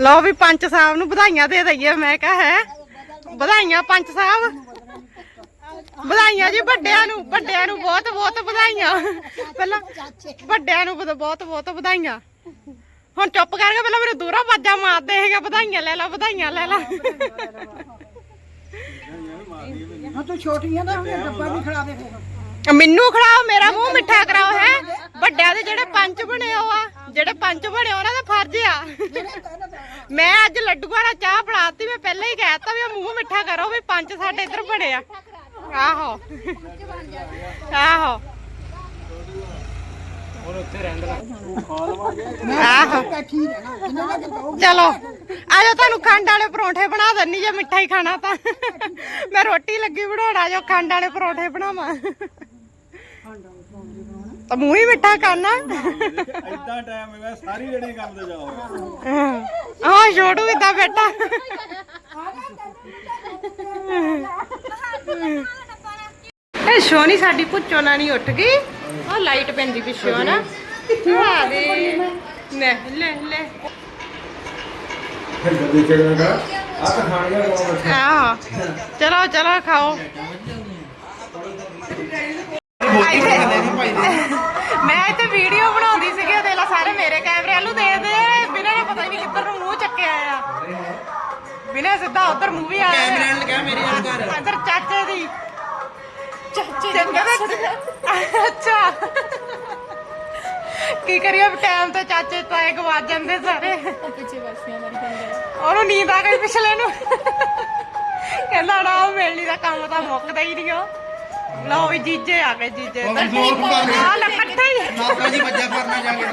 ਲਓ ਵੀ ਪੰਚ ਸਾਹਿਬ ਨੂੰ ਵਧਾਈਆਂ ਦੇ ਦਈਏ, ਮੈਂ ਕਹਾ ਹੈ। ਵਧਾਈਆਂ ਪੰਚ ਸਾਹਿਬ। ਵਧਾਈਆਂ ਜੀ ਵੱਡਿਆਂ ਨੂੰ ਵੱਡਿਆਂ ਨੂੰ ਬਹੁਤ ਬਹੁਤ ਵਧਾਈਆਂ। ਪਹਿਲਾਂ ਵੱਡਿਆਂ ਨੂੰ ਬਹੁਤ ਬਹੁਤ ਵਧਾਈਆਂ। ਹੁਣ ਚੁੱਪ ਕਰਕੇ ਪਹਿਲਾਂ ਮੇਰੇ ਦੂਰੋਂ ਵਾਜਾਂ ਮਾਰਦੇ ਹੈਗੇ ਵਧਾਈਆਂ ਲੈ ਲੈ, ਵਧਾਈਆਂ ਲੈ ਲੈ। ਹਾਂ, ਤੂੰ ਛੋਟੀਆਂ ਦਾ ਹੁਣ ਡੱਬਾ ਵੀ ਖੜਾ ਦੇ ਫੇਰ। ਮੈਨੂੰ ਖੜਾਓ ਮੇਰਾ ਮੂੰਹ ਮਿੱਠਾ ਕਰਾਓ ਹੈ? ਵੱਡਿਆਂ ਦੇ ਜਿਹੜੇ ਪੰਚ ਬਣੇ ਹੋ ਆ ਜਿਹੜੇ ਪੰਚ ਬਣੇ ਉਹਨਾਂ ਦਾ ਫਰਜ਼ ਆ। ਮੈਂ ਅੱਜ ਲੱਡੂਆਂ ਨਾਲ ਚਾਹ ਬਣਾਤੀ ਮੈਂ ਪਹਿਲਾਂ ਹੀ ਕਹਿਤਾ ਵੀ ਮੂੰਹ ਮਿੱਠਾ ਕਰੋ ਵੀ ਪੰਚ ਸਾਡੇ ਇੱਧਰ ਬਣੇ ਆ। ਆਹੋ। ਆਹੋ। ਚਲੋ ਆਜੋ ਤੁਹਾਨੂੰ ਖੰਡ ਵਾਲੇ ਪਰੌਂਠੇ ਬਣਾ ਦਿੰਨੀ ਜੇ ਮਿੱਠਾ ਹੀ ਖਾਣਾ ਤਾਂ। ਮੈਂ ਰੋਟੀ ਲੱਗੀ ਬਣਾਉਣ ਆਜੋ ਖੰਡ ਵਾਲੇ ਪਰੌਂਠੇ ਬਣਾਵਾਂ। ਤਾਂ ਮੂੰਹ ਹੀ ਮਿੱਠਾ ਕਰਨਾ। ਇਦਾਂ ਟਾਈਮ ਹੈਗਾ ਸਾਰੀ ਜਣੇ ਕੰਮ ਤੇ ਜਾਓ ਹਾਂ ਛੋਟੂ ਇਦਾਂ ਬੈਠਾ। ਇਹ ਸੋਨੀ ਸਾਡੀ ਪੁੱਛੋ ਨਾ ਨਹੀਂ ਉੱਠ ਗਈ। ਆ ਲਾਈਟ ਪੈਂਦੀ ਪਿੱਛੋਂ ਨਾ ਆ ਦੇ। ਲੈ ਲੈ ਲੈ। ਆਹ ਚਲੋ ਚਲੋ ਖਾਓ। ਮੈਂ ਇੱਥੇ ਵੀਡੀਓ ਬਣਾਉਂਦੀ ਸੀਗੀ ਉਹਦੇ ਲਾ ਸਾਰੇ ਮੇਰੇ ਕੈਮਰੇ ਵੱਲੋਂ ਦੇਖਦੇ ਆ। ਬਿਨਾਂ ਨੇ ਪਤਾ ਹੀ ਨਹੀਂ ਕਿੱਧਰ ਨੂੰ ਮੂੰਹ ਚੱਕਿਆ ਆ। ਬਿਨਾਂ ਸਿੱਧਾ ਉਧਰ ਮੂੰਹ ਵੀ ਆ ਕੈਮਰੇ ਨਾਲ ਕਿਹਾ ਮੇਰੇ ਨਾਲ ਕਰ ਇੱਧਰ ਚਾਚੇ ਦੀ। ਚਾਚੇ ਦੀ ਅੱਛਾ। ਕੀ ਕਰੀਏ ਟਾਈਮ ਤੇ ਚਾਚੇ ਤਾਏ ਗਵਾਚ ਜਾਂਦੇ ਸਾਰੇ। ਪਿੱਛੇ ਵਰਸੀਆਂ ਮਾਰੀ ਜਾਂਦੇ ਉਹਨੂੰ ਨੀਂਦ ਆ ਗਈ ਪਿਛਲੇ ਨੂੰ। ਕਹਿੰਦਾ ਨਾ ਉਹ ਮੇਲੀ ਦਾ ਕੰਮ ਤਾਂ ਮੁੱਕਦਾ ਹੀ ਨਹੀਂ ਉਹ। ਲਓ ਵੀ ਜੀਜੇ ਆ ਗਏ ਜੀਜੇ। ਆ ਲੈ ਇਕੱਠੇ ਹੀ। ਮਾਤਾ ਜੀ ਬੱਜਾ ਫਰਨਾ ਜਾ ਕੇ।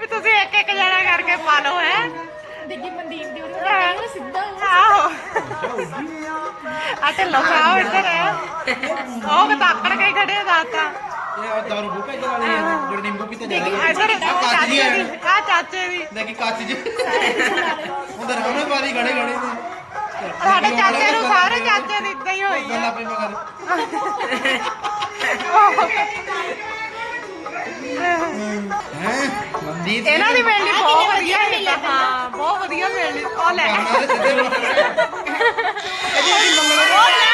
ਵੀ ਤੁਸੀਂ ਇੱਕ ਇੱਕ ਜਣਾ ਕਰਕੇ ਪਾ ਲਓ ਹੈ। ਦੇਖੀ ਮਨਦੀਪ ਦੀ ਉਹਨੂੰ ਸਿੱਧਾ ਆਹੋ। ਆ ਤੇ ਲਗਾਓ ਇੱਧਰ ਉਹ ਕਤਾਕੜ ਕੇ ਖੜੇ ਆ ਦਾਤਾ। ਇਹ ਦਾਰੂ ਬੁੱਕਾ ਇਧਰ ਵਾਲੇ ਜਿਹੜੇ ਨਿੰਬੂ ਪੀਤੇ ਜਾ ਰਹੇ ਇੱਧਰ। ਕੱਚ ਚਾਚੇ ਦੀ ਆ। ਚਾਚੇ ਦੀ। ਦੇਖੀ ਕੱਚ ਜੀ। ਉਹਦਾ ਰਾਮੇ ਬਾਰੀ ਗੜੇ ਗੜੇ ਨੇ ਸਾਡੇ ਚਾਚੇ ਨੂੰ ਸਾਰੇ ਚਾਚੇ ਦੀ ਇਦਾਂ ਹੀ ਹੋਈ ਆ। ਮਗਰ ਹੈ? ਮਨਦੀਪ ਇਹਨਾਂ ਦੀ ਮਿਲਣੀ ਬਹੁਤ ਵਧੀਆ ਹੈ ਹਾਂ ਬਹੁਤ ਵਧੀਆ ਮਿਲਣੀ ਉਹ ਲੈ। ਕਰਨਾ ਤੇ ਸਿੱਧੇ ਰੋਡ ਉਹ ਲੈ।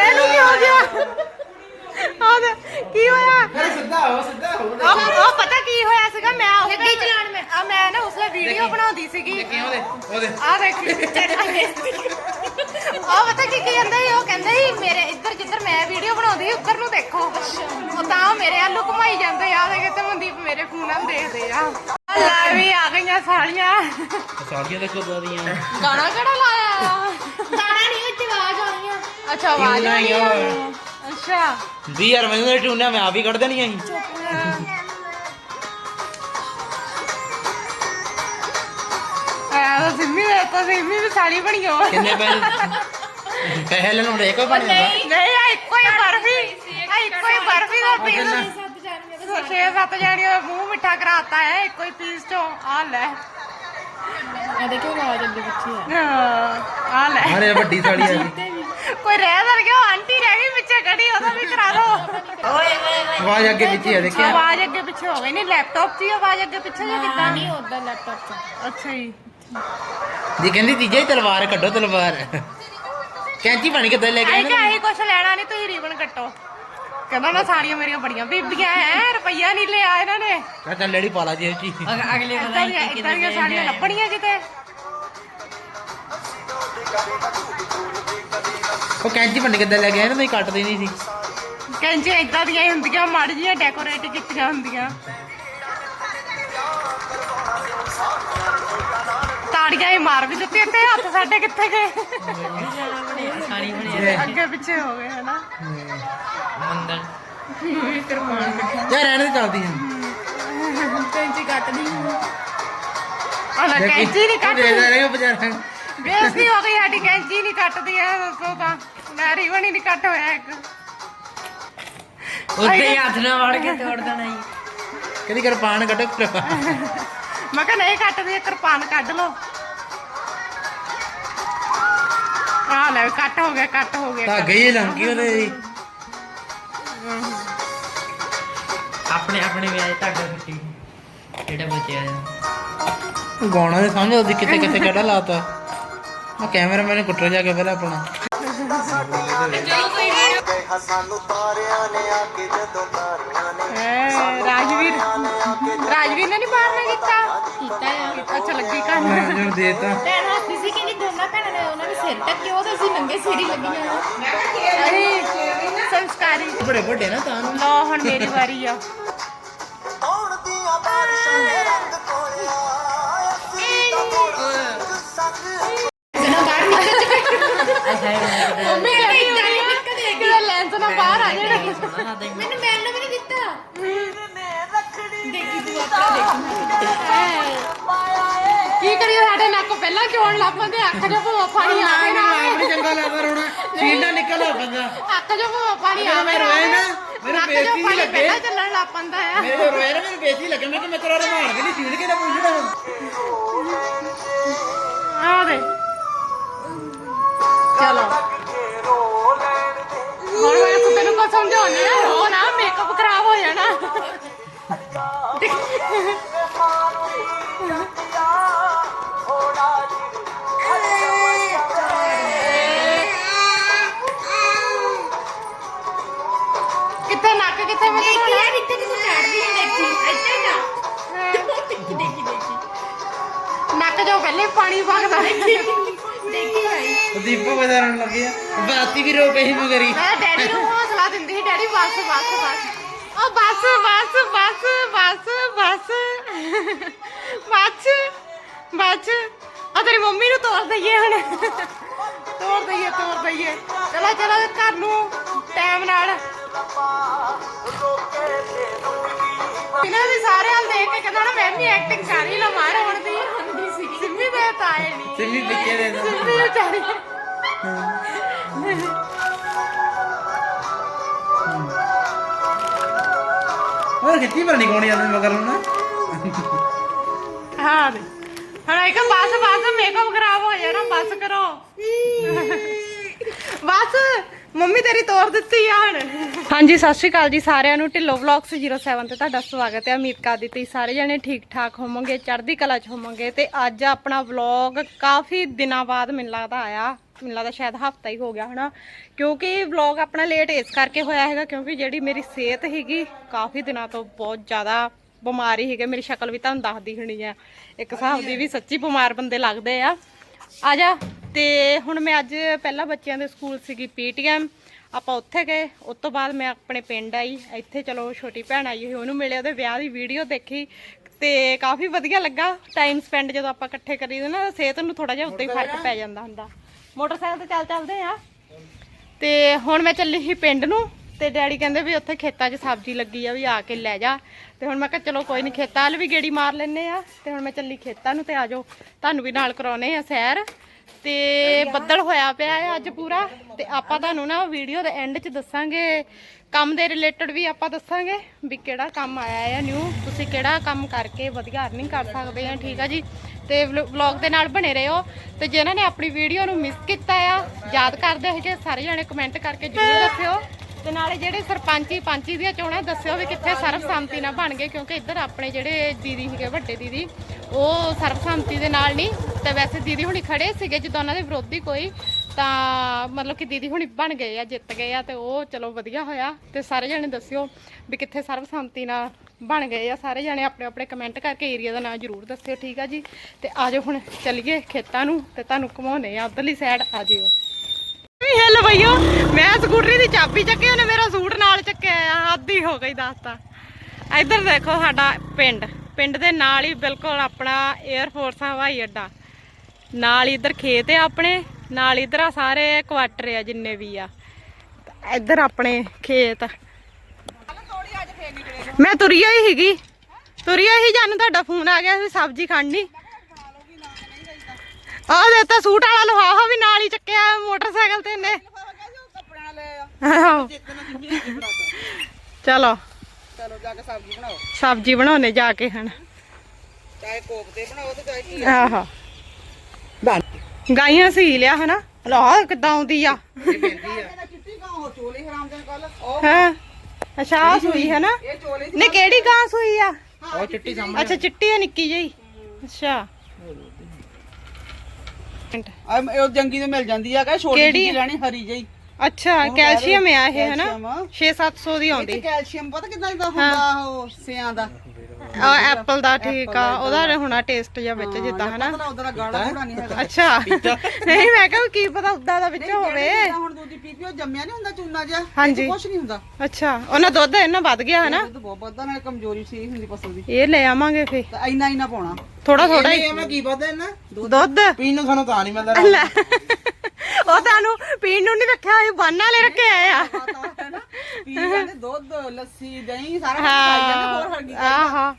ਇਹਨੂੰ ਕੀ ਹੋ ਗਿਆ? ਆ ਦੇ ਕੀ ਹੋਇਆ? ਸਿੱਧਾ ਹੋ ਸਿੱਧਾ ਹੋ। ਉਹ ਉਹ ਪਤਾ ਕੀ ਹੋਇਆ ਸੀਗਾ? ਮੈਂ ਉਹ ਗੱਡੀ ਚਲਾਣ ਮੈਂ ਆ ਮੈਂ ਨਾ ਉਸਲੇ ਵੀਡੀਓ ਬਣਾਉਂਦੀ ਸੀਗੀ। ਦੇਖੀ ਉਹਦੇ ਉਹਦੇ। ਆ ਦੇਖ ਉਹ ਪਤਾ ਕੀ ਕੀ ਕਹਿੰਦਾ ਸੀ ਉਹ ਕਹਿੰਦਾ ਸੀ ਮੇਰੇ ਇੱਧਰ ਜਿੱਧਰ ਮੈਂ ਵੀਡੀਓ ਬਣਾਉਂਦੀ ਸੀ ਉੱਧਰ ਨੂੰ ਦੇਖੋ ਉਹ ਤਾਂ ਮੇਰੇ ਵੱਲੋਂ ਘੁਮਾਈ ਜਾਂਦੇ ਆ ਤੇ ਮਨਦੀਪ ਮੇਰੇ ਫੋਨ ਨਾਲ ਦੇਖਦੇ ਆ। ਆ ਲੈ ਵੀ ਆ ਗਈਆਂ ਸਾਲੀਆਂ ਸਾਡੀਆਂ ਤਾਂ ਕਦੋਂ ਦੀਆਂ। ਗਾਣਾ ਕਿਹੜਾ ਲਾਇਆ? ਗਾਣਾ ਨਹੀਂ ਵਿੱਚ ਆਵਾਜ਼ ਆਉਣੀ ਆ। ਅੱਛਾ ਆਵਾਜ਼ ਆ। ਆ। ਅੱਛਾ। 20000 ਮੈਨੂੰ ਦੇ ਟੂਨਾ ਮੈਂ ਆਪ ਹੀ ਕੱਢ ਦੇਣੀਆਂ ਸੀ ਆ ਤਾਂ ਸਿੰਮੀ ਦੇ ਤਾਂ ਸਿੰਮੀ ਵੀ ਸਾਲੀ ਬਣੀ ਹੋ ਕਿੰਨੇ ਪੈਸੇ? ਦੇ ਕੋ ਬਣ ਜਾਂਦਾ। ਨਹੀਂ ਆ ਇੱਕੋ ਹੀ ਬਰਫੀ ਆ ਇੱਕੋ ਹੀ ਬਰਫੀ ਦਾ ਪੀਸ। ਸੱਤ ਜਾਣੀਆਂ ਛੇ ਸੱਤ ਜਾਣੀਆਂ ਦਾ ਮੂੰਹ ਮਿੱਠਾ ਕਰਾਤਾ ਹੈ ਇੱਕੋ ਹੀ ਪੀਸ ਚੋਂ ਆ ਲੈ। ਆ ਦੇਖੋ ਆਵਾਜ਼ ਅੱਗੇ ਪਿੱਛੇ ਆ। ਹਾਂ, ਆ ਲੈ। ਅਰੇ ਵੱਡੀ ਸਾਲੀ ਆ ਗਈ ਕੋਈ ਰਹਿ ਦਰ ਗਿਆ ਆਂਟੀ ਰਹਿ ਗਈ ਪਿੱਛੇ ਖੜੀ ਉਹਦਾ ਵੀ ਕਰਾ ਦੋ। ਆਵਾਜ਼ ਅੱਗੇ ਪਿੱਛੇ ਆ ਦੇਖਿਆ। ਆਵਾਜ਼ ਅੱਗੇ ਪਿੱਛੇ ਹੋ ਗਈ ਨਹੀਂ ਲੈਪਟਾਪ 'ਚ ਹੀ ਆਵਾਜ਼ ਅੱਗੇ ਪਿੱਛੇ ਜਾਂ ਕਿੱਦਾਂ? ਨਹੀਂ ਉਦਾਂ ਲੈਪਟਾਪ 'ਚ। ਅੱਛਾ ਜੀ। ਜੀ ਕਹਿੰਦੀ ਤੀਜੇ ਹੀ ਤਲਵਾਰ ਕੱਢੋ ਤਲਵਾਰ। ਕੈਂਚੀ ਬਣ ਕੇ ਲੈ ਕੇ ਆਏ ਆਹੀ ਕੁਛ ਲੈਣਾ ਨਹੀਂ ਤੁਸੀਂ ਰੀਬਨ ਕੱਟੋ। ਕਹਿੰਦਾ ਨਾ ਸਾਰੀਆਂ ਮੇਰੀਆਂ ਬੜੀਆਂ ਬੀਬੀਆਂ ਐ ਰੁਪਈਆ ਨਹੀਂ ਲਿਆ ਇਹਨਾਂ ਨੇ। ਮੈਂ ਚੱਲ ਲੜੀ ਪਾ ਲਾ ਜੀ ਜੀ ਅਗਲੇ ਇਦਾਂ ਦੀਆਂ ਇਦਾਂ ਦੀਆਂ ਸਾੜੀਆਂ ਲੱਭਣੀਆਂ ਕਿਤੇ? ਉਹ ਕੈਂਚੀ ਬਣ ਕੇ ਲੈ ਕੇ ਆਏ ਨਾ? ਤੁਸੀਂ ਕੱਟਦੇ ਨਹੀਂ ਸੀ। ਕਹਿੰਦੇ ਇਦਾਂ ਦੀਆਂ ਹੀ ਹੁੰਦੀਆਂ ਮਾੜੀ ਜੀਆਂ ਡੈਕੋਰੇਟ ਕੀਤੀਆਂ ਹੁੰਦੀਆਂ। ਤਾੜੀਆਂ ਹੀ ਮਾਰ ਵੀ ਦਿੱਤੀਆਂ ਤੇ ਹੱਥ ਸਾਡੇ ਕਿੱਥੇ ਗਏ? ਅੱਗੇ ਪਿੱਛੇ ਹੋ ਗਏ ਹਨਾ? ਮੰਦਨ ਯਾਰ ਰਹਿਣ ਦੇ ਚੱਲਦੀ ਹਾਂ ਕੈਂਚੀ ਕੱਟਦੀ ਆਹ ਲੈ ਕੈਂਚੀ ਨਹੀਂ ਕੱਟਦੀ। ਦੇ ਰਹੇ ਹੋ ਵਿਚਾਰਾ ਬੇਇੱਜ਼ਤੀ ਹੋ ਗਈ ਸਾਡੀ ਕੈਂਚੀ ਨਹੀਂ ਕੱਟਦੀ ਐ ਦੱਸੋ ਤਾਂ। ਮੈਂ ਰੀਵਨ ਹੀ ਨਹੀਂ ਕੱਟ ਹੋਇਆ ਇੱਕ। ਉੱਤੇ ਹੀ ਹੱਥ ਨਾਲ ਵੜ ਕੇ ਤੋੜ ਦੇਣਾ ਜੀ। ਕਦੀ ਕਿਰਪਾਨ ਕੱਢੋ ਕਿਰਪਾਨ ਮੈਂ ਕਿਹਾ ਨਹੀਂ ਕੱਟਦੀ ਕਿਰਪਾਨ ਕੱਢ ਲਓ। ਆ ਲੈ ਕੱਟ ਹੋ ਗਿਆ ਕੱਟ ਹੋ ਗਿਆ ਧਾਗੇ ਹੀ ਲੰਗੀ ਉਹਦੇ ਆਪਣੇ ਆਪਣੇ ਵਿਆਹ ਧਾਗਾ ਕੱਟੀ ਜਿਹੜਾ ਬਚਿਆ ਗਾਣਾ ਦੇ ਸਮਝ ਆਉਂਦੀ ਕਿਤੇ ਕਿਤੇ ਕਿਹੜਾ ਲਾਤਾ। ਆ ਕੈਮਰਾ ਮੈਨੇ ਕੁੱਟਰ ਜਾ ਕੇ ਪਹਿਲਾਂ ਆਪਣਾ। ਰਾਜਵੀਰ ਰਾਜਵੀਰ ਨੇ ਨਹੀਂ ਮਾਰਨਾ ਕੀਤਾ? ਕੀਤਾ ਆ। ਅੱਛਾ ਲੱਗੀ ਕੰਨ। ਮੈਂ ਜਣ ਦੇਤਾ। ਭੈਣ ਨੇ ਉਹਨਾਂ ਨੇ ਸਿਰ ਟੱਕੇ ਉਹ ਤਾਂ ਅਸੀਂ ਨੰਗੇ ਸਿਰ ਹੀ ਲੱਗੀਆਂ। ਆ ਅਰੇ ਸੰਸਕਾਰੀ ਬੜੇ ਵੱਡੇ ਨਾ ਤਾਂ ਨੂੰ। ਲੋ ਹੁਣ ਮੇਰੀ ਵਾਰੀ ਆ। ਜਨਾ ਬਾਹਰ ਨਿਕਲ ਮੰਮੀ ਕਹਿੰਦੀ ਇਦਾਂ ਨਹੀਂ ਨਿਕਲਦੇ ਕਿਹਦਾ ਲੈਂਸ ਨਾ ਬਾਹਰ ਆ ਜਾਣਾ ਮੈਨੂੰ ਮੈਮ ਨੇ ਵੀ ਨਹੀਂ ਦਿੱਤਾ। ਦੇਖੀ ਤੂੰ ਆਪਣਾ ਦੇਖੀ। ਕੀ ਕਰੀਏ ਸਾਡੇ ਨੱਕ ਪਹਿਲਾਂ ਕਿਉਂ ਲੱਗ ਪੰਦੇ ਅੱਖ ਜੋ ਭੋ ਪਾਣੀ ਆ ਗਿਆ ਨਾ ਆਪਣੀ ਚੰਗਾ ਲੱਗਦਾ ਰੋਣਾ। ਸੀਨਾ ਨਿਕਲ ਆ ਬੰਦਾ ਅੱਖ ਜੋ ਭੋ ਪਾਣੀ ਆ ਮੈਂ ਰੋਇਆ ਨਾ ਮੈਨੂੰ ਨੱਕ ਬੇਇੱਜ਼ਤੀ ਨਹੀਂ ਲੱਗੇ। ਪਹਿਲਾਂ ਚੱਲਣ ਲੱਗ ਪੰਦਾ ਆ। ਮੇਰੇ ਰੋਇਆ ਨਾ ਮੈਨੂੰ ਬੇਇੱਜ਼ਤੀ ਲੱਗੇ। ਮੈਂ ਕਿ ਮੈਂ ਤੇਰਾ ਰਮਾਨ ਵੀ ਨਹੀਂ ਸੀਣ ਕੇ ਨਾ ਪੁੱਛਣਾ ਆ ਦੇ ਚਲੋ। ਹੁਣ ਮੈਂ ਤੂੰ ਤੈਨੂੰ ਕੋ ਸਮਝਾਉਣੀ ਆ ਰੋ ਨਾ। ਪਹਿਲੇ ਪਾਣੀ ਵਗਦਾ ਦੇਖੀ ਭਾਈ। ਦੀਪਕ ਬਜ਼ਾਰਨ ਲੱਗੇ ਆ। ਬਾਤੀ ਵੀ ਰੋ ਪਈ ਮਗਰੀ। ਮੈਂ ਡੈਡੀ ਨੂੰ ਹੌਸਲਾ ਦਿੰਦੀ ਸੀ ਡੈਡੀ ਬਸ ਬਸ ਬਸ। ਉਹ ਬਸ ਬਸ ਬਸ ਬਸ ਬਸ। ਬਸ ਬਸ। ਆ ਤੇਰੀ ਮੰਮੀ ਨੂੰ ਤੋੜ ਦਈਏ ਹੁਣ। ਤੋੜ ਦਈਏ ਤੋੜ ਦਈਏ। ਚਲੋ ਚਲੋ ਘਰ ਨੂੰ ਟਾਈਮ ਨਾਲ। ਇਹਨਾਂ ਵੀ ਸਾਰੇ ਹਾਲ ਦੇਖ ਕੇ ਕਹਿੰਦਾ ਨਾ ਮੈਂ ਵੀ ਐਕਟਿੰਗ ਕਰ ਹੀ ਲਵਾਂ ਹੁਣ ਦੀ। ਸਿੰਮੀ ਦੇ ਤਾਏ ਨਹੀਂ ਸਿੰਮੀ ਪਿੱਛੇ ਦੇ ਦੋ ਸਿੰਮੀ ਵਿਚਾਰੀ। ਹੋਰ ਕਿੱਥੇ ਬਣੀ ਕੋਣੀ ਜਾਂਦੇ ਮਗਰ ਨਾ ਹਾਂ ਦੇ ਹੁਣ ਇੱਕ ਬਸ ਬਸ ਮੇਕਅਪ ਖਰਾਬ ਹੋ ਜਾਣਾ ਬਸ ਕਰੋ। ਬਸ ਮੰਮੀ ਤੇਰੀ ਤੋਰ ਦਿੱਤੀ ਆ ਹੁਣ। ਹਾਂਜੀ, ਸਤਿ ਸ਼੍ਰੀ ਅਕਾਲ ਜੀ ਸਾਰਿਆਂ ਨੂੰ। ਢਿੱਲੋ ਵਲੌਗਸ 07 ਤੇ ਤੁਹਾਡਾ ਸਵਾਗਤ ਹੈ। ਉਮੀਦ ਕਰਦੀ ਤੁਸੀਂ ਸਾਰੇ ਜਣੇ ਠੀਕ ਠਾਕ ਹੋਵੋਗੇ, ਚੜ੍ਹਦੀ ਕਲਾ ਚ ਹੋਵੋਗੇ। ਤੇ ਅੱਜ ਆਪਣਾ ਵਲੌਗ ਕਾਫੀ ਦਿਨਾਂ ਬਾਅਦ ਮੈਨੂੰ ਲੱਗਦਾ ਆਇਆ। ਮੈਨੂੰ ਲੱਗਦਾ ਸ਼ਾਇਦ ਹਫਤਾ ਹੀ ਹੋ ਗਿਆ ਹਨਾ ਕਿਉਂਕਿ ਵਲੌਗ ਆਪਣਾ ਲੇਟ ਇਸ ਕਰਕੇ ਹੋਇਆ ਹੈਗਾ ਕਿਉਂਕਿ ਜਿਹੜੀ ਮੇਰੀ ਸਿਹਤ ਹੈਗੀ ਕਾਫੀ ਦਿਨਾਂ ਤੋਂ ਬਹੁਤ ਜ਼ਿਆਦਾ ਬਿਮਾਰੀ ਹੈਗੇ ਮੇਰੀ ਸ਼ਕਲ ਵੀ ਤੁਹਾਨੂੰ ਦੱਸਦੀ ਹੋਣੀ ਆ। ਇੱਕ ਹਿਸਾਬ ਦੀ ਵੀ ਸੱਚੀ ਬਿਮਾਰ ਬੰਦੇ ਲੱਗਦੇ ਆ। ਆ ਜਾ। ਤੇ ਹੁਣ ਮੈਂ ਅੱਜ ਪਹਿਲਾਂ ਬੱਚਿਆਂ ਦੇ ਸਕੂਲ ਸੀਗੀ ਪੀਟੀਐਮ। ਆਪਾਂ ਉੱਥੇ ਗਏ, ਉਸ ਤੋਂ ਬਾਅਦ ਮੈਂ ਆਪਣੇ ਪਿੰਡ ਆਈ। ਇੱਥੇ ਚਲੋ ਛੋਟੀ ਭੈਣ ਆਈ ਹੋਈ, ਉਹਨੂੰ ਮਿਲਿਆ ਉਹਦੇ ਵਿਆਹ ਦੀ ਵੀਡੀਓ ਦੇਖੀ ਤੇ ਕਾਫੀ ਵਧੀਆ ਲੱਗਾ। ਟਾਈਮ ਸਪੈਂਡ ਜਦੋਂ ਆਪਾਂ ਇਕੱਠੇ ਕਰੀਦੇ ਨਾ, ਸਿਹਤ ਨੂੰ ਥੋੜਾ ਜਿਹਾ ਉੱਤੇ ਹੀ ਫ਼ਰਕ ਪੈ ਜਾਂਦਾ ਹੁੰਦਾ। ਮੋਟਰਸਾਈਕਲ ਤੇ ਚੱਲ ਚੱਲਦੇ ਆ। ਤੇ ਹੁਣ ਮੈਂ ਚੱਲੀ ਸੀ ਪਿੰਡ ਨੂੰ ਤੇ ਡੈਡੀ ਕਹਿੰਦੇ ਵੀ ਉੱਥੇ ਖੇਤਾਂ 'ਚ ਸਬਜ਼ੀ ਲੱਗੀ ਆ ਵੀ ਆ ਕੇ ਲੈ ਜਾ। ਤੇ ਹੁਣ ਮੈਂ ਕਿਹਾ ਚਲੋ ਕੋਈ ਨਹੀਂ, ਖੇਤਾਂ ਵੱਲ ਵੀ ਗੇੜੀ ਮਾਰ ਲੈਨੇ ਆ। ਤੇ ਹੁਣ ਮੈਂ ਚੱਲੀ ਖੇਤਾਂ ਨੂੰ ਤੇ ਆਜੋ ਤੁਹਾਨੂੰ ਵੀ ਨਾਲ ਕਰਾਉਨੇ ਆ ਸੈਰ। ਤੇ ਬੱਦਲ ਹੋਇਆ ਪਿਆ ਹੈ ਅੱਜ ਪੂਰਾ ਤੇ ਆਪਾਂ ਤੁਹਾਨੂੰ ਨਾ ਵੀਡੀਓ ਦੇ ਐਂਡ 'ਚ ਦੱਸਾਂਗੇ। ਕੰਮ ਦੇ ਰਿਲੇਟਡ ਵੀ ਆਪਾਂ ਦੱਸਾਂਗੇ ਵੀ ਕਿਹੜਾ ਕੰਮ ਆਇਆ ਹੈ ਨਿਊ ਤੁਸੀਂ ਕਿਹੜਾ ਕੰਮ ਕਰਕੇ ਵਧੀਆ ਅਰਨਿੰਗ ਕਰ ਸਕਦੇ ਆ ਠੀਕ ਆ ਜੀ? ਤੇ ਵਲੌਗ ਦੇ ਨਾਲ ਬਣੇ ਰਹੋ। ਤੇ ਜਿਨ੍ਹਾਂ ਨੇ ਆਪਣੀ ਵੀਡੀਓ ਨੂੰ ਮਿਸ ਕੀਤਾ ਆ, ਯਾਦ ਕਰਦੇ ਹੋ ਸਾਰੇ ਜਣੇ ਕਮੈਂਟ ਕਰਕੇ ਜ਼ਰੂਰ ਦੱਸਿਓ। ਤੇ ਨਾਲੇ ਜਿਹੜੇ ਸਰਪੰਚੀ ਪੰਚੀ ਦੀਆਂ ਚੋਣਾਂ ਦੱਸਿਓ ਵੀ ਕਿੱਥੇ ਸਰਬਸੰਮਤੀ ਨਾਲ ਬਣ ਗਏ, ਕਿਉਂਕਿ ਇੱਧਰ ਆਪਣੇ ਜਿਹੜੇ ਦੀਦੀ ਸੀਗੇ, ਵੱਡੇ ਦੀਦੀ, ਉਹ ਸਰਬਸੰਮਤੀ ਦੇ ਨਾਲ ਨਹੀਂ, ਤੇ ਵੈਸੇ ਦੀਦੀ ਹੁਣੀ ਖੜੇ ਸੀਗੇ, ਜਦੋਂ ਉਹਨਾਂ ਦੇ ਵਿਰੋਧੀ ਕੋਈ, ਤਾਂ ਮਤਲਬ ਕਿ ਦੀਦੀ ਹੁਣੀ ਬਣ ਗਏ ਆ, ਜਿੱਤ ਗਏ ਆ, ਤੇ ਉਹ ਚਲੋ ਵਧੀਆ ਹੋਇਆ, ਤੇ ਸਾਰੇ ਜਣੇ ਦੱਸਿਓ ਵੀ ਕਿੱਥੇ ਸਰਬਸੰਮਤੀ ਨਾਲ ਬਣ ਗਏ ਆ, ਸਾਰੇ ਜਣੇ ਆਪਣੇ ਆਪਣੇ ਕਮੈਂਟ ਕਰਕੇ ਏਰੀਆ ਦਾ ਨਾਮ ਜ਼ਰੂਰ ਦੱਸਿਓ, ਠੀਕ ਆ ਜੀ? ਤੇ ਆਜੋ ਹੁਣ ਚੱਲੀਏ ਖੇਤਾਂ ਨੂੰ, ਤੇ ਤੁਹਾਨੂੰ ਘੁਮਾਉਣੇ ਆ, ਉਧਰਲੀ ਸਾਈਡ ਆ ਜਿਓ ਹਿੱਲ ਬਈਓ ਮੈਂ ਸਕੂਟਰੀ ਦੀ ਚਾਬੀ ਚੱਕੀ, ਉਹਨੇ ਮੇਰਾ ਸੂਟ ਨਾਲ ਚੱਕਿਆ ਆ। ਆਦੀ ਹੋ ਗਈ ਦੱਸਤਾ ਇੱਧਰ ਦੇਖੋ ਸਾਡਾ ਪਿੰਡ। ਪਿੰਡ ਦੇ ਨਾਲ ਹੀ ਬਿਲਕੁਲ ਆਪਣਾ 에ਅਰ ਹਵਾਈ ਅੱਡਾ। ਨਾਲ ਇੱਧਰ ਖੇਤ ਆ ਆਪਣੇ। ਨਾਲ ਇੱਧਰ ਆ ਸਾਰੇ ਕੁਆਟਰ ਆ ਜਿੰਨੇ ਵੀ ਆ। ਇੱਧਰ ਆਪਣੇ ਖੇਤ। ਮੈਂ ਤੁਰੀ ਹੋਈ ਸੀਗੀ। ਤੁਰੀ ਹੋਈ ਸੀ ਤੁਹਾਡਾ ਫੋਨ ਆ ਗਿਆ ਵੀ ਸਬਜ਼ੀ ਖਾਣੀ। ਆਹ ਦੇ ਤਾਂ ਸੂਟ ਵਾਲਾ ਲਫਾਫਾ ਵੀ ਨਾਲ ਹੀ ਚੱਕਿਆ ਮੋਟਰਸਾਈਕਲ ਤੇ ਆਹੋ। ਚਲੋ। ਚਲੋ ਜਾ ਕੇ ਸਬਜ਼ੀ ਬਣਾਓ। ਸਬਜ਼ੀ ਬਣਾਉਣੇ ਜਾ ਕੇ ਹਨ ਚਾਹੇ ਕੋਫਤੇ ਬਣਾਓ ਤੇ ਚਾਹੇ ਕੀ ਆਹਾ। ਗਾਈਆਂ ਸੀ ਲਿਆ ਹਨਾ। ਲਾ ਕਿੱਦਾਂ ਆਉਂਦੀ ਆ। ਹੋ ਹਾਂ। ਅੱਛਾ ਆਹ ਸੂਈ ਹੈ ਨਾ ਨੇ ਕਿਹੜੀ ਗਾਂ ਸੂਈ ਆ? ਉਹ ਚਿੱਟੀ ਸਾਹਮਣੇ ਅੱਛਾ ਚਿੱਟੀ ਆ ਨਿੱਕੀ ਜਿਹੀ। ਅੱਛਾ। ਆ ਉਹ ਜੰਗੀ ਤੋਂ ਮਿਲ ਜਾਂਦੀ ਆ ਕਹ ਛੋਟੀ ਕਿਹੜੀ? ਜਿਹੀ ਲੈਣੀ ਹਰੀ ਜਿਹੀ। ਅੱਛਾ ਕੈਲਸ਼ੀਅਮ ਆ ਇਹ ਹਨਾ? ਕੈਲਸ਼ੀਅਮ। 6-700 ਦੀ ਇਹ ਆਉਂਦੀ। ਕੈਲਸ਼ੀਅਮ ਪਤਾ ਕਿੰਨਾ ਦਾ ਹੁੰਦਾ ਉਹ ਸਿਆਂ ਦਾ? ਆ ਐਪਲ ਦਾ ਠੀਕ ਆ ਉਹਦਾ ਹੋਣਾ ਟੇਸਟ ਜਾਂ ਵਿੱਚ ਜਿੱਦਾਂ ਹਨਾ? ਪਤਾ ਉਹਦਾ ਗਾੜਾ ਥੋੜਾ ਨਹੀਂ ਹੈਗਾ। ਅੱਛਾ। ਨਹੀਂ ਮੈਂ ਕਿਹਾ ਕੀ ਪਤਾ ਉਦਾਂ ਦਾ ਵਿੱਚ ਹੋਵੇ। ਜਿਹੜਾ ਹੁਣ ਦੂਜੀ ਪੀਪੀ ਉਹ ਜੰਮਿਆ ਨਹੀਂ ਹੁੰਦਾ ਚੂਨਾ ਜਿਹਾ ਹਾਂਜੀ। ਕੁਝ ਨਹੀਂ ਹੁੰਦਾ। ਅੱਛਾ ਉਹਨਾਂ ਦੁੱਧ ਇਹਨਾਂ ਵੱਧ ਗਿਆ ਹਨਾ? ਦੁੱਧ ਬਹੁਤ ਵੱਧਦਾ ਨਾਲ ਕਮਜ਼ੋਰੀ ਸੀ ਹੁੰਦੀ ਪਸਲ ਦੀ। ਇਹ ਲੈ ਆਵਾਂਗੇ ਫੇ ਇੰਨਾ ਇੰਨਾ ਪਾਉਣਾ। ਥੋੜਾ ਥੋੜਾ ਹੀ। ਮੈਂ ਕੀ ਪਤਾ ਇਹਨਾਂ ਦੁੱਧ? ਪੀਣ ਨੂੰ ਸਾਨੂੰ ਤਾਂ ਨਹੀਂ ਮਿਲਦਾ। ਲੈ। ਉਹ ਤੁਹਾਨੂੰ ਪੀਣ ਨੂੰ ਨਹੀਂ ਰੱਖਿਆ ਇਹ ਬੰਨ ਵਾਲੇ ਰੱਖੇ ਆਏ ਆ। ਦੁੱਧ ਲੱਸੀ ਦਹੀਂ ਸਾਰਾ ਕੁਝ ਖਾਈ ਜਾਂਦੇ ਹੋਰ ਹਰਗੀ ਆਹਾ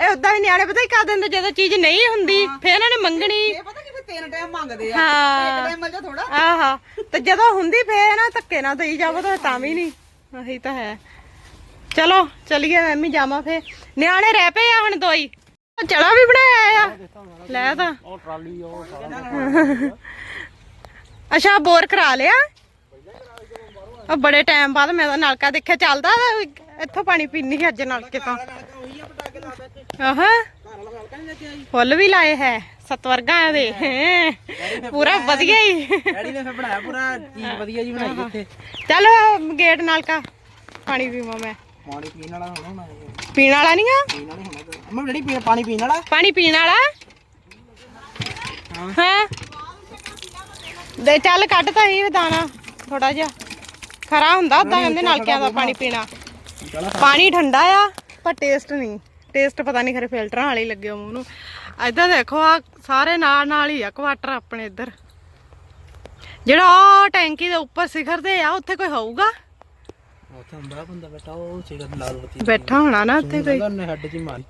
ਇਹ ਉਦਾਂ ਹੀ ਨਿਆਣੇ ਪਤਾ ਹੀ ਕਰ ਦਿੰਦੇ ਜਦੋਂ ਚੀਜ਼ ਨਹੀਂ ਹੁੰਦੀ ਫੇਰ ਇਹਨਾਂ ਨੇ ਮੰਗਣੀ। ਇਹ ਪਤਾ ਕਿ ਫਿਰ ਤਿੰਨ ਟਾਈਮ ਮੰਗਦੇ ਆ। ਹਾਂ। ਇੱਕ ਟਾਈਮ ਮਿਲ ਜਾ ਥੋੜਾ ਆਹਾ ਤੇ ਜਦੋਂ ਹੁੰਦੀ ਫੇਰ ਨਾ ਧੱਕੇ ਨਾ ਦੇਈ ਜਾਵੋ ਤਾਂ ਤਾਂ ਵੀ ਨਹੀਂ। ਤਾਂ ਹੈ। ਚਲੋ ਚਲੀਏ ਮੈਂ ਵੀ ਜਾਵਾਂ ਫੇ ਨਿਆਣੇ ਰਹਿ ਪਏ ਆ ਹੁਣ ਦੋਈ। ਚੜਾ ਵੀ ਬਣਾਇਆ ਆ। ਲੈ ਤਾਂ। ਉਹ ਟਰਾਲੀ ਉਹ ਅੱਛਾ ਬੋਰ ਕਰਾ ਲਿਆ? ਆ ਬੜੇ ਟਾਈਮ ਬਾਅਦ ਮੈਂ ਤਾਂ ਨਲਕਾ ਦੇਖਿਆ ਚੱਲਦਾ ਇੱਥੋਂ ਪਾਣੀ ਪੀਣੀ ਅੱਜ ਨਲਕੇ ਤੋਂ। ਆਹ ਫੁੱਲ ਵੀ ਲਾਏ ਹੈ ਸਤਵਰਗਾ ਦੇ। ਪੂਰਾ ਵਧੀਆ ਹੀ। ਡੈਡੀ ਨੇ ਫਿਰ ਬਣਾਇਆ ਪੂਰਾ ਚੀਜ਼ ਵਧੀਆ ਜੀ ਬਣਾਈ ਇੱਥੇ। ਚੱਲ ਗੇਟ ਨਲਕਾ ਪਾਣੀ ਪੀਵਾਂ ਮੈਂ। ਪਾਣੀ ਪੀਣ ਵਾਲਾ ਹੋਣਾ ਇਹ। ਪੀਣ ਵਾਲਾ ਨਹੀਂ ਆ? ਪੀਣ ਵਾਲਾ ਹੋਣਾ ਡੈਡੀ ਪਾਣੀ ਪੀਣ ਵਾਲਾ? ਪਾਣੀ ਪੀਣ ਵਾਲਾ? ਹਾਂ। ਦੇ ਚੱਲ ਕੱਢ ਤਾਂ ਹੀ ਦਾਣਾ ਥੋੜਾ ਜਿਹਾ। ਖਰਾ ਹੁੰਦਾ ਉਦਾਂ ਕਹਿੰਦੇ ਨਲਕਿਆਂ ਦਾ ਪਾਣੀ ਪੀਣਾ। ਪਾਣੀ ਠੰਡਾ ਆ ਪਰ ਟੇਸਟ ਨਹੀਂ। ਟੇਸਟ ਪਤਾ ਨਹੀਂ ਖਰੇ ਫਿਲਟਰਾਂ ਵਾਲੇ ਹੀ ਲੱਗੇ ਮੂੰਹ ਨੂੰ ਇੱਧਰ ਦੇਖੋ ਆ ਸਾਰੇ ਨਾਲ ਨਾਲ ਹੀ ਆ ਕੁਆਟਰ ਆਪਣੇ ਇੱਧਰ। ਜਿਹੜਾ ਉਹ ਟੈਂਕੀ ਦੇ ਉੱਪਰ ਸਿਖਰ ਤੇ ਆ ਉੱਥੇ ਕੋਈ ਹੋਊਗਾ? ਉੱਥੇ ਹੁੰਦਾ ਬੰਦਾ ਬੈਠਾ ਉਹ ਸੀਗਾ ਲਾਲ ਬੱਤੀ ਬੈਠਾ ਹੋਣਾ ਨਾ ਉੱਥੇ ਕੋਈ। ਉਹਨੇ ਹੱਡ ਚ ਮਾਰੀ।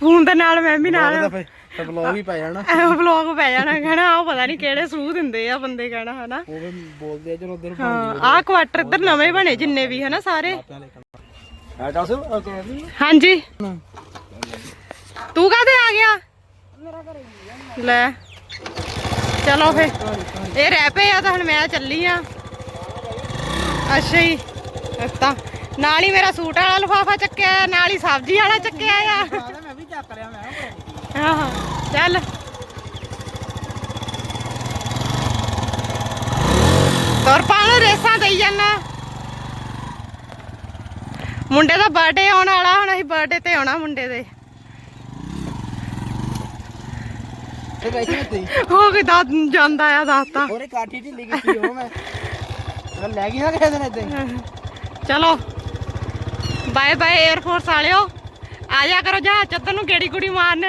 ਫੋਨ ਦੇ ਨਾਲ ਮੈਂ ਵੀ ਨਾਲ ਤਾਂ ਵਲੌਗ ਹੀ ਪੈ ਜਾਣਾ। ਵਲੌਗ ਪੈ ਜਾਣਾ ਕਹਿਣਾ ਉਹ ਪਤਾ ਨਹੀਂ ਕਿਹੜੇ ਸੂਹ ਦਿੰਦੇ ਆ ਬੰਦੇ ਕਹਿਣਾ ਹਨਾ। ਉਹ ਵੀ ਬੋਲਦੇ ਆ ਚਲੋ ਉਧਰ ਕੁਆਟਰ ਇੱਧਰ ਨਵੇਂ ਬਣੇ ਜਿੰਨੇ ਵੀ ਹਨਾ ਸਾਰੇ। ਹੈ ਦੱਸ ਹਾਂਜੀ। ਤੂੰ ਕਾਹਦੇ ਆ ਗਿਆ? ਲੈ। ਚਲੋ ਫੇ। ਇਹ ਰਹਿ ਪਏ ਆ ਤਾਂ ਹੁਣ ਮੈਂ ਚੱਲੀ ਆ। ਅੱਛਾ ਹੀ ਤਾਂ ਨਾਲ ਹੀ ਮੇਰਾ ਸੂਟ ਵਾਲਾ ਲਫਾਫਾ ਚੱਕਿਆ ਨਾਲ ਹੀ ਸਬਜ਼ੀ ਵਾਲਾ ਚੱਕਿਆ ਆ। ਮੈਂ ਵੀ ਚੱਕ ਲਿਆ ਮੈਂ ਆਹੋ ਚੱਲ। ਤੁਰ ਪਾਣ ਰੇਸਾਂ ਦੇਈ ਜਾਣਾ ਮੁੰਡੇ ਦਾ ਬਰਥਡੇ ਆਉਣ ਵਾਲਾ ਹੁਣ ਅਸੀਂ ਬਰਥਡੇ ਤੇ ਆਉਣਾ ਮੁੰਡੇ ਦੇ। ਤੇ ਬੈਠੀ ਉੱਤੇ ਹੋ ਕੇ ਦਾ ਜਾਂਦਾ ਆ ਦੱਸਤਾ। ਉਹਨੇ ਕਾਠੀ ਢਿੱਲੀ ਕੀਤੀ ਉਹ ਮੈਂ ਮੈਂ ਲੈ ਗਈ ਨਾ ਕਿਸੇ ਦਿਨ ਇੱਥੇ। ਚਲੋ। ਬਾਏ ਬਾਏ 에ਅਰਫੋਰਸ ਵਾਲਿਓ। ਆ ਜਾ ਕਰੋ ਜਹਾਜ਼ ਚ ਨੂੰ ਗੇੜੀ ਗੁੜੀ ਮਾਰਨ।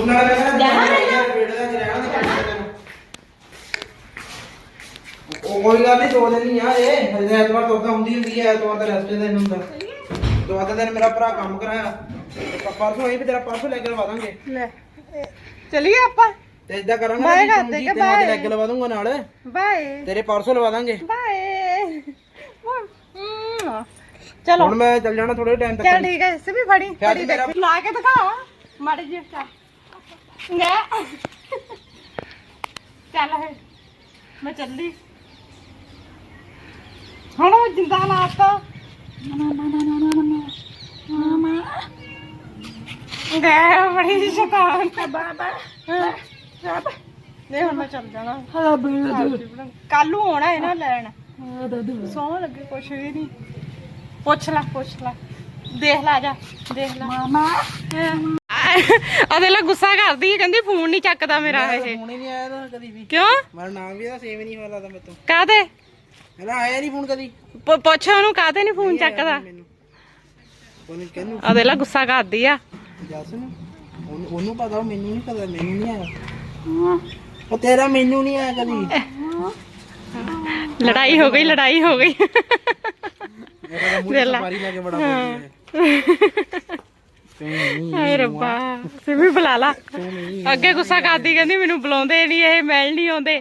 ਉਹਨਾਂ ਨੇ ਕਹਿੰਦਾ ਕੋਈ ਗੱਲ ਨਹੀਂ ਦੋ ਦਿਨ ਹੀ ਆ ਇਹ ਹਜੇ ਐਤਵਾਰ ਤੋਂ ਤਾਂ ਹੁੰਦੀ ਹੁੰਦੀ ਹੈ ਐਤਵਾਰ ਦਾ ਰੈਸਟ ਦਿਨ ਹੁੰਦਾ ਦੋ ਅੱਧੇ ਦਿਨ ਮੇਰਾ ਭਰਾ ਕੰਮ ਕਰਾਇਆ ਪਰਸੋਂ ਅਸੀਂ ਵੀ ਤੇਰਾ ਪਰਸੋਂ ਲੈ ਕੇ ਲਵਾ ਦਾਂਗੇ ਲੈ, ਚਲੀਏ ਆਪਾਂ। ਤੇ ਇਦਾਂ ਕਰਾਂਗੇ ਬਾਏ ਨਾ ਕਿ ਬਾਏ? ਲੈ ਕੇ ਲਵਾ ਦੂੰਗਾ ਨਾਲ। ਬਾਏ। ਤੇਰੇ ਪਰਸੋਂ ਲਵਾ ਦਾਂਗੇ। ਬਾਏ। ਚਲੋ। ਹੁਣ ਮੈਂ ਚੱਲ ਜਾਣਾ ਥੋੜੇ ਟਾਈਮ ਚੱਲ ਤੱਕ। ਠੀਕ ਹੈ ਇਸੇ ਵੀ ਫੜੀ ਫੜੀ ਦੇਖ। ਲਾ ਕੇ ਦਿਖਾ। ਮਾੜੀ ਜਿਹੀ ਚੱਲ। ਲੈ। ਚੱਲ ਹੈ ਮੈਂ ਚੱਲੀ। ਹੁਣ ਉਹ ਜਿੰਦਾ ਲਾਤਾ। ਗਏ ਬੜੀ ਸ਼ੈਤਾਨ ਬਾਬਾ ਨਹੀਂ ਹੁਣ ਮੈਂ ਚੱਲ ਜਾਣਾ। ਕੱਲ ਨੂੰ ਆਉਣਾ ਹੈ ਨਾ ਲੈਣ। ਸੌਂ ਲੱਗੇ ਕੁਛ ਵੀ ਨਹੀਂ। ਪੁੱਛ ਲੈ ਪੁੱਛ ਲੈ। ਦੇਖ ਲੈ ਜਾ ਦੇਖ ਲੈ। ਮਾਮਾ। ਉਹਦੇ ਲਈ ਗੁੱਸਾ ਕਰਦੀ ਹੈ ਕਹਿੰਦੀ ਫੋਨ ਨਹੀਂ ਚੱਕਦਾ ਮੇਰਾ ਇਹ। ਫੋਨ ਹੀ ਨਹੀਂ ਆਇਆ ਤਾਂ ਕਦੀ ਵੀ। ਕਿਉਂ? ਮੇਰਾ ਨਾਮ ਵੀ ਇਹਦਾ ਸੇਵ ਨਹੀਂ ਹੋਇਆ ਲੱਗਦਾ ਮੇਰੇ ਤੋਂ। ਕਾਦੇ ਮੇਰਾ ਆਇਆ ਨਹੀਂ ਫੋਨ ਕਦੀ। ਪੁੱਛ ਉਹਨੂੰ ਕਾਦੇ ਨਹੀਂ ਫੋਨ ਚੱਕਦਾ। ਮੈਨੂੰ। ਉਹਨੇ ਕਹਿੰਨੂੰ ਉਹਦੇ ਲਈ ਗੁੱਸਾ ਕਰਦੀ ਆ। ਜੱਸ ਨੂੰ। ਉਹਨੂੰ- ਉਹਨੂੰ ਪਤਾ ਉਹ ਮੈਨੂੰ ਨਹੀਂ ਪਤਾ ਮੈਨੂੰ ਨਹੀਂ ਆਇਆ। ਉਹ ਤੇਰਾ ਮੈਨੂੰ ਨਹੀਂ ਆਇਆ ਕਦੀ। ਲੜਾਈ ਹੋ ਗਈ ਲੜਾਈ ਹੋ ਗਈ। ਮੇਰਾ ਤਾਂ ਮੂੰਹ ਲਾ। ਸਫਾਰੀ ਲੈ ਕੇ ਬੜਾ ਬੋਲੀ ਹੈ। ਹਾਏ ਰੱਬਾ ਸਿਮੀ ਬੁਲਾ ਲਾ। ਅੱਗੇ ਗੁੱਸਾ ਕਰਦੀ ਕਹਿੰਦੀ ਮੈਨੂੰ ਬੁਲਾਉਂਦੇ ਨਹੀਂ ਇਹ ਮਿਲ ਨਹੀਂ ਆਉਂਦੇ।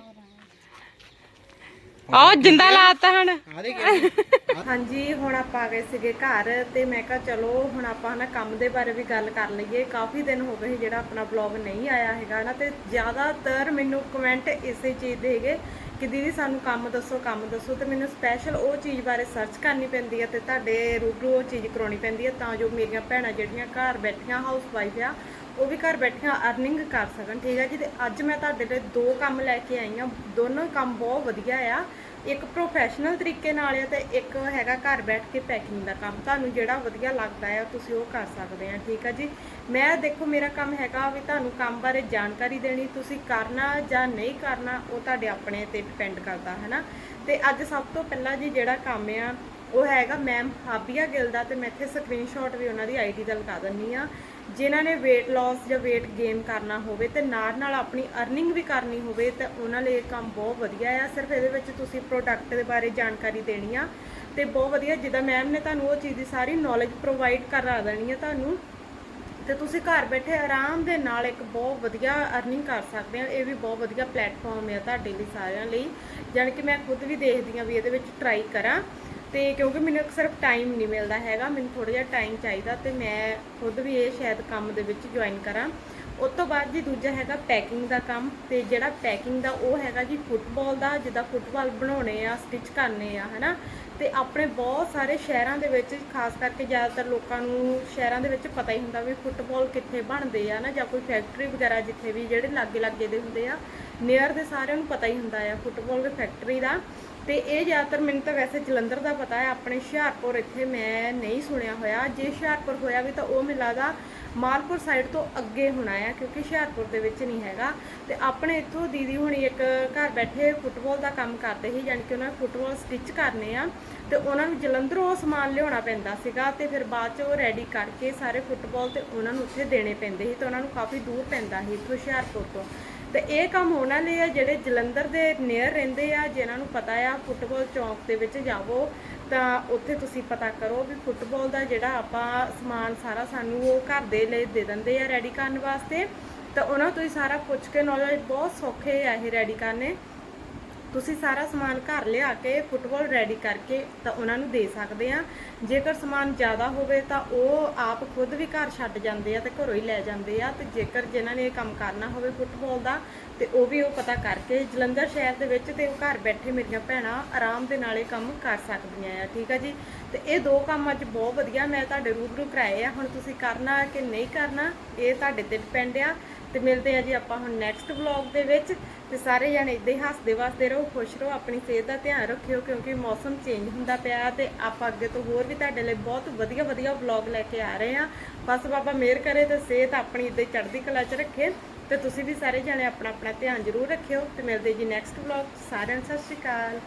ਆਹ ਜਿੰਦਾ ਲਾਤਾ ਹੁਣ। ਹਾਂਜੀ ਹੁਣ ਆਪਾਂ ਆ ਗਏ ਸੀਗੇ ਘਰ ਤੇ ਮੈਂ ਕਿਹਾ ਚਲੋ ਹੁਣ ਆਪਾਂ ਨਾ ਕੰਮ ਦੇ ਬਾਰੇ ਵੀ ਗੱਲ ਕਰ ਲਈਏ। ਕਾਫੀ ਦਿਨ ਹੋ ਗਏ ਜਿਹੜਾ ਆਪਣਾ ਵਲੌਗ ਨਹੀਂ ਆਇਆ ਹੈਗਾ ਨਾ ਤੇ ਜ਼ਿਆਦਾਤਰ ਮੈਨੂੰ ਕਮੈਂਟ ਇਸੇ ਚੀਜ਼ ਦੇ ਹੈਗੇ ਕਿ ਦੀਦੀ ਸਾਨੂੰ ਕੰਮ ਦੱਸੋ ਕੰਮ ਦੱਸੋ ਤੇ ਮੈਨੂੰ ਸਪੈਸ਼ਲ ਉਹ ਚੀਜ਼ ਬਾਰੇ ਸਰਚ ਕਰਨੀ ਪੈਂਦੀ ਹੈ ਤੇ ਤੁਹਾਡੇ ਰੂਬਰੂ ਉਹ ਚੀਜ਼ ਕਰਾਉਣੀ ਪੈਂਦੀ ਹੈ ਤਾਂ ਜੋ ਮੇਰੀਆਂ ਭੈਣਾਂ ਜਿਹੜੀਆਂ ਘਰ ਬੈਠੀਆਂ ਹਾਊਸ ਵਾਈਫ ਆ ਉਹ ਵੀ ਘਰ ਬੈਠੀਆਂ ਅਰਨਿੰਗ ਕਰ ਸਕਣ, ਠੀਕ ਹੈ ਜੀ? ਤੇ ਅੱਜ ਮੈਂ ਤੁਹਾਡੇ ਲਈ ਦੋ ਕੰਮ ਲੈ ਕੇ ਆਈ ਹਾਂ। ਦੋਨੋਂ ਕੰਮ ਬਹੁਤ ਵਧੀਆ ਆ। ਇੱਕ ਪ੍ਰੋਫੈਸ਼ਨਲ ਤਰੀਕੇ ਨਾਲ ਆ ਤੇ ਇੱਕ ਹੈਗਾ ਘਰ ਬੈਠ ਕੇ ਪੈਕਿੰਗ ਦਾ ਕੰਮ। ਤੁਹਾਨੂੰ ਜਿਹੜਾ ਵਧੀਆ ਲੱਗਦਾ ਆ, ਤੁਸੀਂ ਉਹ ਕਰ ਸਕਦੇ ਆ, ਠੀਕ ਆ ਜੀ? ਮੈਂ ਦੇਖੋ, ਮੇਰਾ ਕੰਮ ਹੈਗਾ ਵੀ ਤੁਹਾਨੂੰ ਕੰਮ ਬਾਰੇ ਜਾਣਕਾਰੀ ਦੇਣੀ, ਤੁਸੀਂ ਕਰਨਾ ਜਾਂ ਨਹੀਂ ਕਰਨਾ, ਉਹ ਤੁਹਾਡੇ ਆਪਣੇ ਤੇ ਡਿਪੈਂਡ ਕਰਦਾ ਹੈ ਨਾ ਤੇ ਅੱਜ ਸਭ ਤੋਂ ਪਹਿਲਾਂ ਜੀ ਜਿਹੜਾ ਕੰਮ ਆ, ਉਹ ਹੈਗਾ ਮੈਮ ਹਾਬੀਆ ਗਿੱਲ ਦਾ ਤੇ ਮੈਂ ਇੱਥੇ ਸਕਰੀਨਸ਼ਾਟ ਵੀ ਉਹਨਾਂ ਦੀ ਆਈਡੀ ਦਾ ਲਗਾ ਦਿੰਨੀ ਆ। ਜਿਨ੍ਹਾਂ ਨੇ weight loss ਜਾਂ weight gain ਕਰਨਾ ਹੋਵੇ ਤੇ ਨਾਲ ਨਾਲ ਆਪਣੀ ਅਰਨਿੰਗ ਵੀ ਕਰਨੀ ਹੋਵੇ ਤਾਂ ਉਹਨਾਂ ਲਈ ਇਹ ਕੰਮ ਬਹੁਤ ਵਧੀਆ ਆ। ਸਿਰਫ ਇਹਦੇ ਵਿੱਚ ਤੁਸੀਂ ਪ੍ਰੋਡਕਟ ਦੇ ਬਾਰੇ ਜਾਣਕਾਰੀ ਦੇਣੀ ਆ ਤੇ ਬਹੁਤ ਵਧੀਆ ਜਿੱਦਾਂ ਮੈਮ ਨੇ ਤੁਹਾਨੂੰ ਉਹ ਚੀਜ਼ ਦੀ ਸਾਰੀ ਨੌਲੇਜ ਪ੍ਰੋਵਾਈਡ ਕਰਾ ਦੇਣੀ ਆ ਤੁਹਾਨੂੰ। ਤੇ ਤੁਸੀਂ ਘਰ ਬੈਠੇ ਆਰਾਮ ਦੇ ਨਾਲ ਇੱਕ ਬਹੁਤ ਵਧੀਆ ਅਰਨਿੰਗ ਕਰ ਸਕਦੇ ਆ। ਇਹ ਵੀ ਬਹੁਤ ਵਧੀਆ ਪਲੇਟਫਾਰਮ ਹੈ ਤੁਹਾਡੇ ਲਈ ਸਾਰਿਆਂ ਲਈ। ਜਾਣੀ ਕਿ ਮੈਂ ਖੁਦ ਵੀ ਦੇਖਦੀ ਆ ਵੀ ਇਹਦੇ ਵਿੱਚ ਟਰਾਈ ਕਰਾਂ। ਤੇ ਕਿਉਂਕਿ ਮੈਨੂੰ ਇੱਕ ਸਿਰਫ ਟਾਈਮ ਨਹੀਂ ਮਿਲਦਾ ਹੈਗਾ, ਮੈਨੂੰ ਥੋੜਾ ਜਿਹਾ ਟਾਈਮ ਚਾਹੀਦਾ ਤੇ ਮੈਂ ਖੁਦ ਵੀ ਇਹ ਸ਼ਾਇਦ ਕੰਮ ਦੇ ਵਿੱਚ ਜੁਆਇਨ ਕਰਾਂ। ਉਸ ਤੋਂ ਬਾਅਦ ਜੀ ਦੂਜਾ ਹੈਗਾ ਪੈਕਿੰਗ ਦਾ ਕੰਮ ਤੇ ਜਿਹੜਾ ਪੈਕਿੰਗ ਦਾ ਉਹ ਹੈਗਾ ਜੀ ਫੁੱਟਬਾਲ ਦਾ, ਜਿੱਦਾਂ ਫੁੱਟਬਾਲ ਬਣਾਉਣੇ ਆ ਸਟਿਚ ਕਰਨੇ ਆ, ਹਨਾ। ਤੇ ਆਪਣੇ ਬਹੁਤ ਸਾਰੇ ਸ਼ਹਿਰਾਂ ਦੇ ਵਿੱਚ, ਖਾਸ ਕਰਕੇ ਜ਼ਿਆਦਾਤਰ ਲੋਕਾਂ ਨੂੰ ਸ਼ਹਿਰਾਂ ਦੇ ਵਿੱਚ ਪਤਾ ਹੀ ਹੁੰਦਾ ਵੀ ਫੁੱਟਬਾਲ ਕਿੱਥੇ ਬਣਦੇ ਆ ਨਾ ਜਾਂ ਕੋਈ ਫੈਕਟਰੀ ਵਗੈਰਾ ਜਿੱਥੇ ਵੀ ਜਿਹੜੇ ਲਾਗੇ ਲਾਗੇ ਦੇ ਹੁੰਦੇ ਆ ਨੀਅਰ ਦੇ ਸਾਰਿਆਂ ਨੂੰ ਪਤਾ ਹੀ ਹੁੰਦਾ ਆ ਫੁੱਟਬਾਲ ਦੀ ਫੈਕਟਰੀ ਦਾ। ਤੇ ਇਹ ਜ਼ਿਆਦਾਤਰ ਮੈਨੂੰ ਤਾਂ ਵੈਸੇ ਜਲੰਧਰ ਦਾ ਪਤਾ ਹੈ ਆਪਣੇ ਹੁਸ਼ਿਆਰਪੁਰ ਇੱਥੇ ਮੈਂ ਨਹੀਂ ਸੁਣਿਆ ਹੋਇਆ। ਜੇ ਹੁਸ਼ਿਆਰਪੁਰ ਹੋਇਆ ਵੀ ਤਾਂ ਉਹ ਮੈਨੂੰ ਮਾਲਪੁਰ ਸਾਈਡ ਤੋਂ ਅੱਗੇ ਹੋਣਾ ਆ, ਕਿਉਂਕਿ ਹੁਸ਼ਿਆਰਪੁਰ ਦੇ ਵਿੱਚ ਨਹੀਂ ਹੈਗਾ। ਤੇ ਆਪਣੇ ਇੱਥੋਂ ਦੀਦੀ ਹੁਣੀ ਇੱਕ ਘਰ ਬੈਠੇ ਫੁੱਟਬਾਲ ਦਾ ਕੰਮ ਕਰਦੇ ਸੀ, ਯਾਨੀ ਕਿ ਉਹਨਾਂ ਨੇ ਫੁੱਟਬਾਲ ਸਟਿਚ ਕਰਨੇ ਆ। ਤੇ ਉਹਨਾਂ ਨੂੰ ਜਲੰਧਰੋਂ ਸਮਾਨ ਲਿਆਉਣਾ ਪੈਂਦਾ ਸੀਗਾ ਤੇ ਫਿਰ ਬਾਅਦ ਚ ਉਹ ਰੈਡੀ ਕਰਕੇ ਸਾਰੇ ਫੁੱਟਬਾਲ ਤੇ ਉਹਨਾਂ ਨੂੰ ਉੱਥੇ ਦੇਣੇ ਪੈਂਦੇ ਸੀ ਤੇ ਉਹਨਾਂ ਨੂੰ ਕਾਫੀ ਦੂਰ ਪੈਂਦਾ ਸੀ ਇੱਥੋਂ ਹੁਸ਼ਿਆਰਪੁਰ ਤੋਂ। ਤੇ ਇਹ ਕੰਮ ਉਹਨਾਂ ਲਈ ਆ, ਜਿਹੜੇ ਜਲੰਧਰ ਦੇ ਨੀਅਰ ਰਹਿੰਦੇ ਆ, ਜਿਨ੍ਹਾਂ ਨੂੰ ਪਤਾ ਆ ਫੁੱਟਬਾਲ ਚੌਂਕ ਦੇ ਵਿੱਚ ਜਾਵੋ, ਤਾਂ ਉੱਥੇ ਤੁਸੀਂ ਪਤਾ ਕਰੋ ਵੀ ਫੁੱਟਬਾਲ ਦਾ ਜਿਹੜਾ ਆਪਾਂ ਸਮਾਨ ਸਾਰਾ ਸਾਨੂੰ ਉਹ ਘਰ ਦੇ ਲਈ ਦੇ ਦਿੰਦੇ ਆ ਰੈਡੀ ਕਰਨ ਵਾਸਤੇ। ਤਾਂ ਉਹਨਾਂ ਤੋਂ ਹੀ ਸਾਰਾ ਪੁੱਛ ਕੇ ਨੌਲੇਜ ਬਹੁਤ ਸੌਖੇ ਆ ਇਹ ਰੈਡੀ ਕਰਨੇ। ਤੁਸੀਂ ਸਾਰਾ ਸਮਾਨ ਘਰ ਲਿਆ ਕੇ ਫੁੱਟਬਾਲ ਰੈਡੀ ਕਰਕੇ ਤਾਂ ਉਹਨਾਂ ਨੂੰ ਦੇ ਸਕਦੇ ਆ। ਜੇਕਰ ਸਮਾਨ ਜ਼ਿਆਦਾ ਹੋਵੇ ਤਾਂ ਉਹ ਆਪ ਖੁਦ ਵੀ ਘਰ ਛੱਡ ਜਾਂਦੇ ਆ ਤੇ ਘਰੋਂ ਹੀ ਲੈ ਜਾਂਦੇ ਆ ਤੇ ਜੇਕਰ ਜਿਨ੍ਹਾਂ ਨੇ ਇਹ ਕੰਮ ਕਰਨਾ ਹੋਵੇ ਫੁੱਟਬਾਲ ਦਾ ਤੇ ਉਹ ਵੀ ਉਹ ਪਤਾ ਕਰਕੇ ਜਲੰਧਰ ਸ਼ਹਿਰ ਦੇ ਵਿੱਚ ਤੇ ਉਹ ਘਰ ਬੈਠੇ ਮੇਰੀਆਂ ਭੈਣਾਂ ਆਰਾਮ ਦੇ ਨਾਲ ਇਹ ਕੰਮ ਕਰ ਸਕਦੀਆਂ ਆ, ਠੀਕ ਆ ਜੀ? ਤੇ ਇਹ ਦੋ ਕੰਮ ਅੱਜ ਬਹੁਤ ਵਧੀਆ ਮੈਂ ਤੁਹਾਡੇ ਰੂਬਰੂ ਕਰਾਏ ਆ। ਹੁਣ ਤੁਸੀਂ ਕਰਨਾ ਕਿ ਨਹੀਂ ਕਰਨਾ, ਇਹ ਤੁਹਾਡੇ ਤੇ ਡਿਪੈਂਡ ਆ। ਤੇ ਮਿਲਦੇ ਆ ਜੀ ਆਪਾਂ ਹੁਣ ਨੈਕਸਟ ਵਲੌਗ ਦੇ ਵਿੱਚ। ਤੇ ਸਾਰੇ ਜਣੇ ਇਦਾਂ ਹੀ ਹੱਸਦੇ ਵਸਦੇ ਰਹੋ, ਖੁਸ਼ ਰਹੋ, ਆਪਣੀ ਸਿਹਤ ਦਾ ਧਿਆਨ ਰੱਖਿਓ ਕਿਉਂਕਿ ਮੌਸਮ ਚੇਂਜ ਹੁੰਦਾ ਪਿਆ ਤੇ ਆਪਾਂ ਅੱਗੇ ਤੋਂ ਹੋਰ ਵੀ ਤੁਹਾਡੇ ਲਈ ਬਹੁਤ ਵਧੀਆ ਵਧੀਆ ਵਲੌਗ ਲੈ ਕੇ ਆ ਰਹੇ ਆ ਬਸ ਬਾਬਾ ਮਿਹਰ ਕਰੇ ਤੇ ਸਿਹਤ ਆਪਣੀ ਇਦਾਂ ਹੀ ਚੜ੍ਹਦੀ ਕਲਾ 'ਚ ਰੱਖੇ ਤੇ ਤੁਸੀਂ ਵੀ ਸਾਰੇ ਜਣੇ ਆਪਣਾ ਆਪਣਾ ਧਿਆਨ ਜ਼ਰੂਰ ਰੱਖਿਓ ਤੇ ਮਿਲਦੇ ਜੀ ਨੈਕਸਟ ਵਲੌਗ ਸਾਰਿਆਂ ਨੂੰ ਸਤਿ ਸ਼੍ਰੀ ਅਕਾਲ।